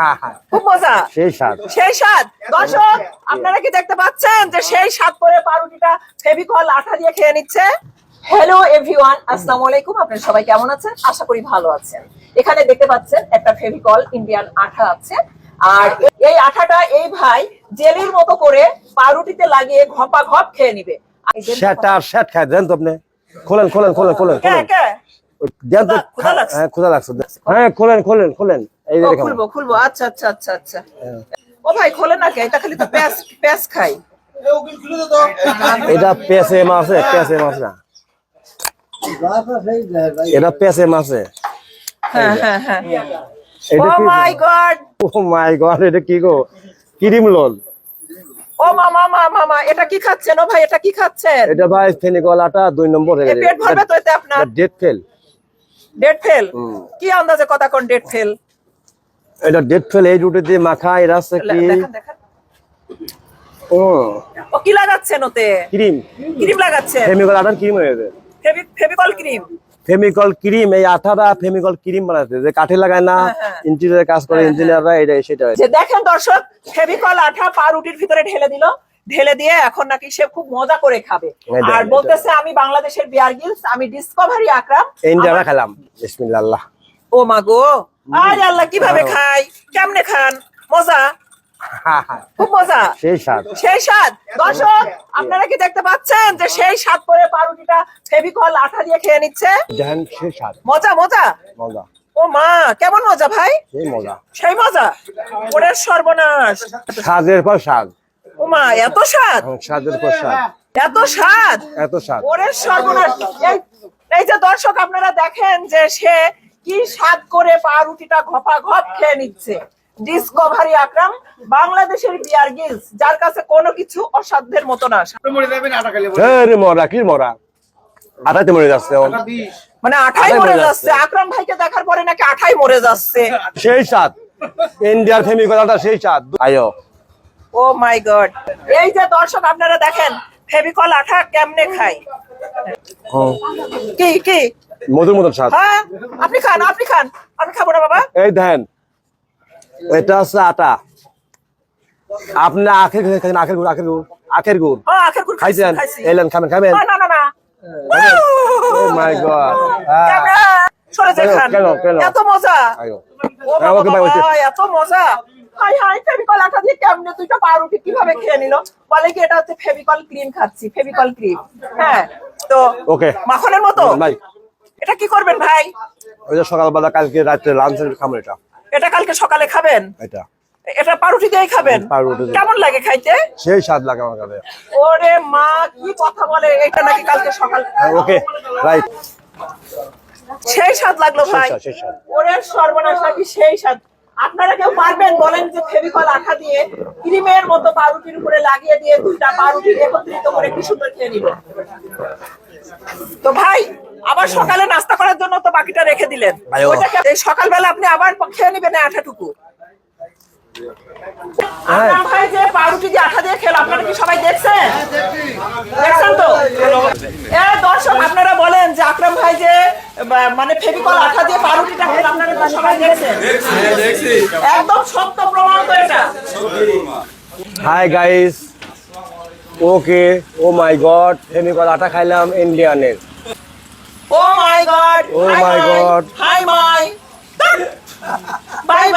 হ্যাঁ হ্যাঁ। খুব মজা। সেই স্বাদ। সেই স্বাদ। দর্শক আপনারা কি দেখতে পাচ্ছেন যে সেই স্বাদ করে পাউরুটিটা ফেভিকল আঠা দিয়ে খেয়ে নিচ্ছে? হ্যালো এভরিওয়ান আসসালামু আলাইকুম। আপনারা সবাই কেমন আছেন? আশা করি ভালো আছেন। এখানে দেখতে পাচ্ছেন একটা ফেভিকল ইন্ডিয়ান আঠা আছে। আর এই আঠাটা এই ভাই জেলির মতো করে পাউরুটিতে লাগিয়ে ঘপা ঘপ খেয়ে নিবে। সেটা সেট খায় দেন তো আপনি। খোলেন খোলেন খোলেন খোলেন কে খোলেন। দেন তো? হ্যাঁ লাগছে হ্যাঁ খোলেন খোলেন খোলেন। এই খুলবো খুলবো। আচ্ছা আচ্ছা আচ্ছা আচ্ছা। ও ভাই খোলে না কে? এটা খালি তো প্যাস প্যাস খাই। এটা পেঁচে মাছে পেঁচে মাছ না। এটা পেঁচে মাছে হ্যাঁ হ্যাঁ হ্যাঁ। ও my god. O my god এটা কি গো? ক্রিম লোল। ও মামা মা মামা এটা কি খাচ্ছেন? ও ভাই এটা কি খাচ্ছেন? এটা ভাই ফেনিকল আটা দুই নম্বর এ পেট ভরবে তো এতে আপনার? Date fail. Date fail. কি আন্দাজে কথা কোন ডেট ফেল? এটা ডেট ফেল এই রুটি দিয়ে মাখা এর আছে কি? ও। ও কি লাগাচ্ছেন ওতে? ক্রিম। ক্রিম লাগাচ্ছেন ফেমিকল আটার cream Fevicol cream. Fevicol cream এই আঠাটা ফেমিকল ক্রিম বানাচ্ছে। যে কাঠে লাগায় না হ্যাঁ, হ্যাঁ। ইঞ্জিনিয়ার কাজ করে ইঞ্জিনিয়াররা এটা সেটা যে দেখেন দর্শক ফেভিকল আঠা পাউরুটির ভিতরে ঢেলে দিল। ঢেলে দিয়ে এখন নাকি সে খুব মজা করে খাবে। আর বলতেছে আমি বাংলাদেশের বিয়ার গিলস আমি ডিসকভারি আকরাম ইন্ডিয়ারা খেলাম বিসমিল্লাহ। ও মা গো আরে আল্লাহ কীভাবে খাই? কেমনে খান? মজা? খুব মজা। সেই স্বাদ। সেই স্বাদ। দর্শক আপনারা কি দেখতে পাচ্ছেন যে সেই স্বাদ করে পাউরুটিটা ফেভিকল আঠা দিয়ে খেয়ে নিচ্ছে? দেখেন সেই স্বাদ। মজা মজা? মজা। ও মা কেমন মজা ভাই? সেই মজা। সেই মজা? ওরে সর্বনাশ। পর ও মা এত স্বাদ? এবং স্বাদের পর এত স্বাদ? এত স্বাদ। ওরে সর্বনাশ। এই- এই যে দর্শক আপনারা দেখেন যে সে কি স্বাদ করে পাউরুটিটা ঘপা ঘপ খেয়ে নিচ্ছে? ডিসকভারি আকরাম বাংলাদেশের বিয়ার গিলস যার কাছে কোনো কিছু অসাধ্যের মতো না। এই মরা কি মরা? আটাতে মরে যাচ্ছে মানে আঠাই মরে মরে যাচ্ছে। যাচ্ছে। আকরাম ভাইকে দেখার পরে নাকি আঠাই মরে যাচ্ছে। সেই স্বাদ। ইন্ডিয়ার ফেমিকল আটা সেই স্বাদ। আয়ো। Oh my God. এই যে দর্শক আপনারা দেখেন ফেভিকল আঠা কেমনে খায়? কি কি? মধুর মতন স্বাদ। হ্যাঁ আপনি খান আপনি খান আমি খাব না বাবা। এই দেখেন এটা হচ্ছে আটা। আপনি আখের খাইছেন আখের গুড় আখের গুড় আখের গুড়। হ্যাঁ খাইছেন? এলেন খাবেন খাবেন? Oh my God. সরে যাই খান? এত মজা। হ্যাঁ, এত মজা। হাই হাই ফেভিকল আঠা দিয়ে কেমনে দুইটা পাউরুটি কীভাবে খেয়ে নিল? বলে কি এটা হচ্ছে ফেভিকল ক্রিম খাচ্ছি ফেভিকল ক্রিম। হ্যাঁ তো ওকে। মাখনের মতো? ভাই এটা কি করবেন ভাই? ওই যে সকালবেলা কালকে রাত্রে লাঞ্চের খাব এটা। এটা কালকে সকালে খাবেন? এটা। এটা পাউরুটি দিয়ে খাবেন? পাউরুটি কেমন লাগে খাইতে? সেই স্বাদ লাগে আমার কাছে। ওরে মা কি কথা বলে এটা নাকি কালকে সকাল ওকে রাইট সেই স্বাদ লাগল ভাই। স্বাদ, সেই স্বাদ। ওরে সর্বনাশ নাকি সেই স্বাদ। আপনারা কেউ পারবেন বলেন যে ফেভিকল আঠা দিয়ে ক্রিমের মতো পাউরুটির উপরে লাগিয়ে দিয়ে দুইটা পাউরুটি একত্রিত করে কি সুন্দর খেয়ে নিব? তো ভাই আবার সকালে নাস্তা করার জন্য তো বাকিটা রেখে দিলেন। ওইটাকে সকালবেলা আপনি আবার খেয়ে নেবেন আঠাটুকু। হ্যাঁ। আপনার ভাই যে পাউরুটি দিয়ে আঠা দিয়ে খেলো। আপনারা কি সবাই দেখছেন? দেখছেন তো? এ দর্শক আপনারা বলেন যে আকরাম ভাই যে মানে আঠা দিয়ে পাউরুটিটা খেলো আপনারা কি সবাই দেখছেন? একদম সত্য প্রমাণ তো এটা। Hi guys okay oh my God Fevicol আটা খাইলাম ইন্ডিয়ানের Oh my god! Oh my god! Hi, my! Bye bye!